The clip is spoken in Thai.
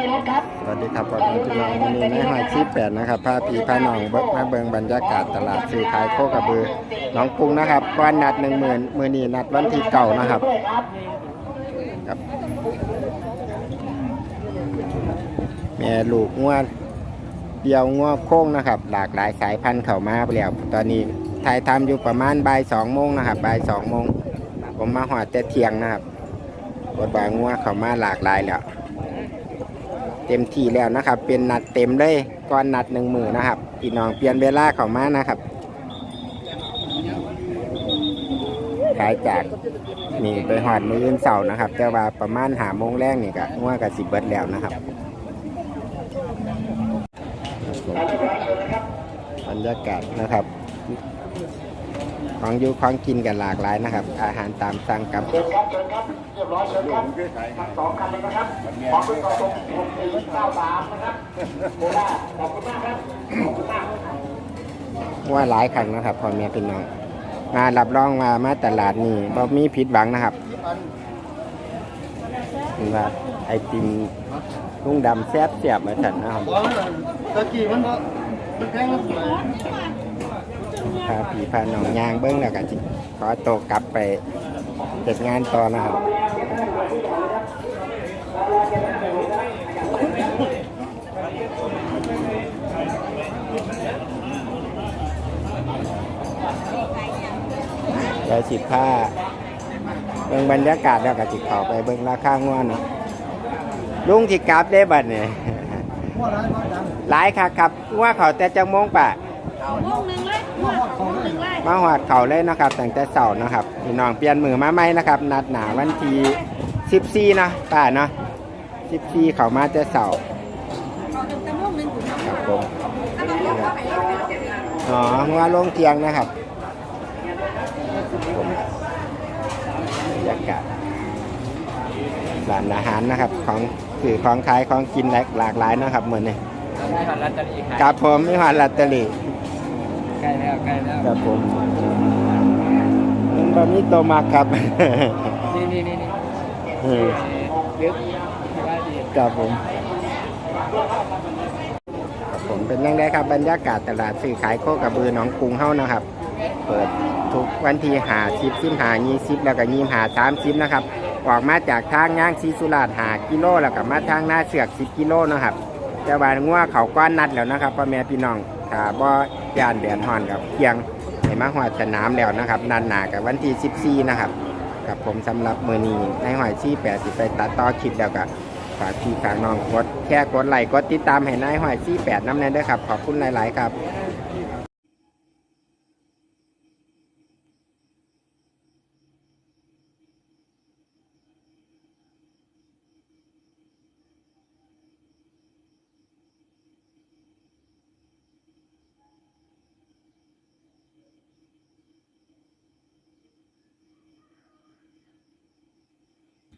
สวัสดีครับพ่อแม่พี่น้องวันนี้ในหอยชีพแปดนะครับพาพีพาน้องเบิกมาเบิงบรรยากาศตลาดซื้อขายโคกระบือน้องกรุงนะครับก้อนนัดหนึ่งหมื่นมือนีนัดวันที่เก่านะครับครับ แม่ลูกงวดเดียวงวโค้งนะครับ หลากหลายสายพันธุ์เข้ามาไปแล้วตอนนี้ไทยทำอยู่ประมาณบ่ายสองโมงนะครับบ่ายสองโมงผมมาหอดแต่เที่ยงนะครับกดบางงวเข้ามาหลากหลายแล้ว เต็มที่แล้วนะครับ เป็นนัดเต็มเลยก้อนนัดหนึ่งมือนะครับพี่น้องเปลี่ยนเวลาเข้ามานะครับขายจากนี่ไปหอดมือเสาร์นะครับ แต่ว่าประมาณหาโมงแรกนี่ก็ง่วกับสิบเบิดแล้วนะครับบรรยากาศนะครับ ของอยู่ของกินกันหลากหลายนะครับ อาหารตามสั่งกับเชิญครับเชิญครับเรียบร้อยเชิญครับทั้งสองคันเลยนะครับขอบคุณกองทุนหกสี่เก้าสามนะครับโคราชขอบคุณมากครับขอบคุณมากว่าหลายครั้งนะครับพ่อแม่พี่น้องมารับรองมามาตลาดนี่บ่มีผิดหวังนะครับเห็นว่าไอติมลุงดำแซ่บเสียบมาสั่นนะครับตะกี้มันก็มันแพงแล้ว พาผีพานองยางเบิ้งแล้วก็จิขอโตวกลับไปเฮ็ดงานต่อนะครับเดี๋ยวสิผ้าเบิ่งบรรยากาศแล้วก็จิเข้าไปเบิ่งราคาง่วนเนาะลุงที่กลับได้บัดเนี่ยว่าร้านว่าดังหลายค่ะครับว่าเขาแต่จังโมงปะ โมงหนึ่งเลยโมงหนึ่งเลยมาหอดเขาเลยนะครับตั้งแต่เสาร์นะครับพี่น้องเปลี่ยนมือมาใหม่นะครับ นัดหนาวันที่14นะป้าเนาะ14เขามาแต่เสาร์เอาจนแต่โมงหนึ่งถึงครับผมถ้าเราเลือกว่าไปแล้วไปแล้วไปแล้วอ๋อว่าลงเตียงนะครับผมบรรยากาศร้านอาหารนะครับ ของสื่อของขายของกินหลากหลายนะครับเหมือนนี่ไม่หันลอตเตอรี่ขายกับผมไม่หอดลอตเตอรี่ ใกล้แล้วใกล้แล้วครับผมมันบะมีตัวมักครับนี่นี่นี่นี่เออลึกสบายดีครับผมครับผมเป็นยังไงครับบรรยากาศตลาดซื้อขายโคกระบือหนองกรุงเฮานะครับ เปิดทุกวันที่หาสิบสิบหายี่สิบแล้วก็ยี่หาสามสิบนะครับออกมาจากทางย่างซีสุราษฎร์หากิโลแล้วก็มาทางหน้าเสือกสิบกิโลนะครับแต่ว่างัวเขาก้อนนัดแล้วนะครับพ่อแม่พี่น้อง กาบ่ยานแดดฮ้อนกับเพียงให้มาหอดสนามแล้วนะครับนันหนากับวันที่สิบสี่นะครับกับผมสำหรับมือนี้ในหอยที่แปดสิไปตัดต่อคลิปแล้วกับฝากพี่ฝากน้องกดแค่กดไลค์กดติดตามให้นายหอยที่แปดน้ำแน่ด้วยครับขอบคุณหลาย ๆ ครับ